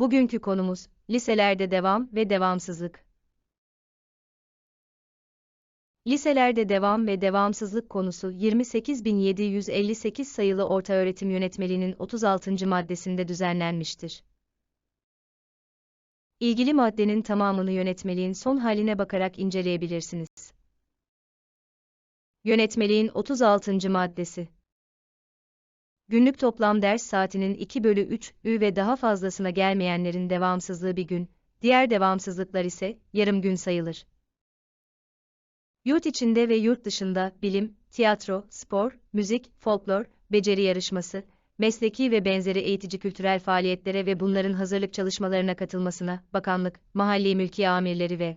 Bugünkü konumuz, liselerde devam ve devamsızlık. Liselerde devam ve devamsızlık konusu 28.758 sayılı Ortaöğretim Yönetmeliğinin 36. maddesinde düzenlenmiştir. İlgili maddenin tamamını yönetmeliğin son haline bakarak inceleyebilirsiniz. Yönetmeliğin 36. maddesi Günlük toplam ders saatinin 2 bölü 3 ü ve daha fazlasına gelmeyenlerin devamsızlığı bir gün, diğer devamsızlıklar ise yarım gün sayılır. Yurt içinde ve yurt dışında bilim, tiyatro, spor, müzik, folklor, beceri yarışması, mesleki ve benzeri eğitici kültürel faaliyetlere ve bunların hazırlık çalışmalarına katılmasına bakanlık, mahalli mülki amirleri ve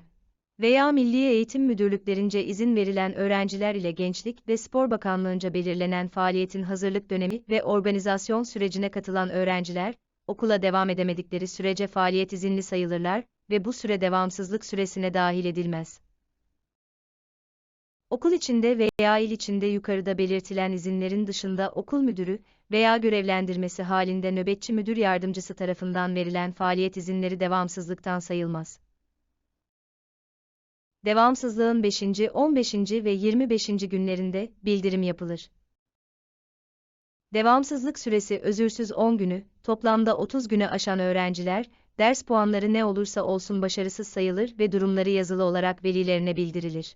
veya Milli Eğitim Müdürlüklerince izin verilen öğrenciler ile Gençlik ve Spor Bakanlığınca belirlenen faaliyetin hazırlık dönemi ve organizasyon sürecine katılan öğrenciler, okula devam edemedikleri sürece faaliyet izinli sayılırlar ve bu süre devamsızlık süresine dahil edilmez. Okul içinde veya il içinde yukarıda belirtilen izinlerin dışında okul müdürü veya görevlendirmesi halinde nöbetçi müdür yardımcısı tarafından verilen faaliyet izinleri devamsızlıktan sayılmaz. Devamsızlığın 5., 15. ve 25. günlerinde bildirim yapılır. Devamsızlık süresi özürsüz 10 günü, toplamda 30 güne aşan öğrenciler, ders puanları ne olursa olsun başarısız sayılır ve durumları yazılı olarak velilerine bildirilir.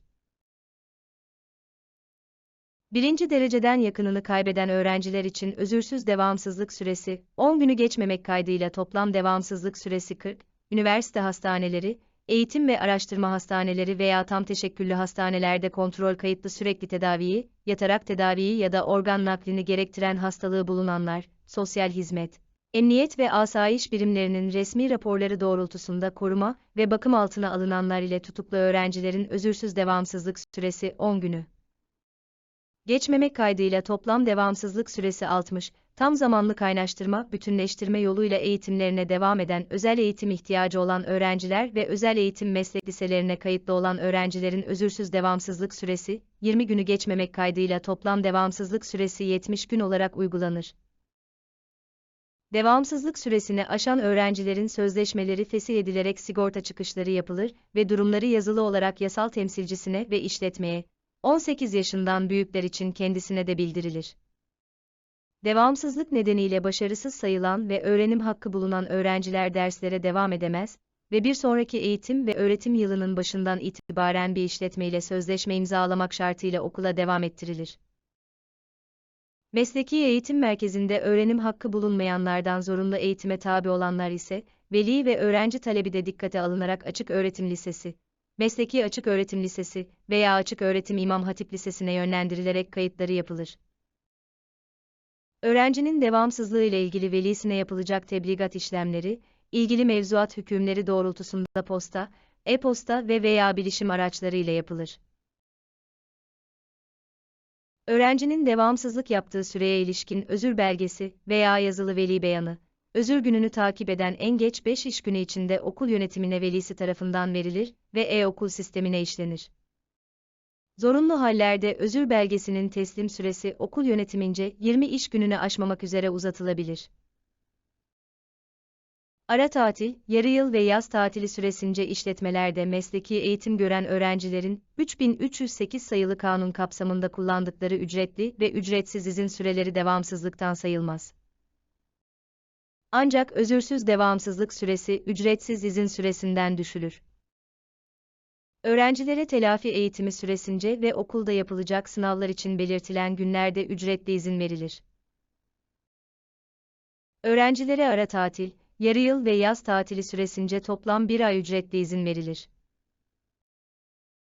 Birinci dereceden yakınını kaybeden öğrenciler için özürsüz devamsızlık süresi, 10 günü geçmemek kaydıyla toplam devamsızlık süresi 40, üniversite hastaneleri, eğitim ve araştırma hastaneleri veya tam teşekküllü hastanelerde kontrol kayıtlı sürekli tedaviyi, yatarak tedaviyi ya da organ naklini gerektiren hastalığı bulunanlar, sosyal hizmet, emniyet ve asayiş birimlerinin resmi raporları doğrultusunda koruma ve bakım altına alınanlar ile tutuklu öğrencilerin özürsüz devamsızlık süresi 10 günü. Geçmemek kaydıyla toplam devamsızlık süresi 60, tam zamanlı kaynaştırma, bütünleştirme yoluyla eğitimlerine devam eden özel eğitim ihtiyacı olan öğrenciler ve özel eğitim meslek liselerine kayıtlı olan öğrencilerin özürsüz devamsızlık süresi, 20 günü geçmemek kaydıyla toplam devamsızlık süresi 70 gün olarak uygulanır. Devamsızlık süresini aşan öğrencilerin sözleşmeleri fesih edilerek sigorta çıkışları yapılır ve durumları yazılı olarak yasal temsilcisine ve işletmeye, 18 yaşından büyükler için kendisine de bildirilir. Devamsızlık nedeniyle başarısız sayılan ve öğrenim hakkı bulunan öğrenciler derslere devam edemez ve bir sonraki eğitim ve öğretim yılının başından itibaren bir işletme ile sözleşme imzalamak şartıyla okula devam ettirilir. Mesleki eğitim merkezinde öğrenim hakkı bulunmayanlardan zorunlu eğitime tabi olanlar ise, veli ve öğrenci talebi de dikkate alınarak açık öğretim lisesi, Mesleki Açık Öğretim Lisesi veya Açık Öğretim İmam Hatip Lisesi'ne yönlendirilerek kayıtları yapılır. Öğrencinin devamsızlığı ile ilgili velisine yapılacak tebligat işlemleri, ilgili mevzuat hükümleri doğrultusunda posta, e-posta ve veya bilişim araçları ile yapılır. Öğrencinin devamsızlık yaptığı süreye ilişkin özür belgesi veya yazılı veli beyanı, özür gününü takip eden en geç 5 iş günü içinde okul yönetimine velisi tarafından verilir ve e-okul sistemine işlenir. Zorunlu hallerde özür belgesinin teslim süresi okul yönetimince 20 iş gününü aşmamak üzere uzatılabilir. Ara tatil, yarı yıl ve yaz tatili süresince işletmelerde mesleki eğitim gören öğrencilerin 3308 sayılı kanun kapsamında kullandıkları ücretli ve ücretsiz izin süreleri devamsızlıktan sayılmaz. Ancak özürsüz devamsızlık süresi ücretsiz izin süresinden düşülür. Öğrencilere telafi eğitimi süresince ve okulda yapılacak sınavlar için belirtilen günlerde ücretli izin verilir. Öğrencilere ara tatil, yarı yıl ve yaz tatili süresince toplam bir ay ücretli izin verilir.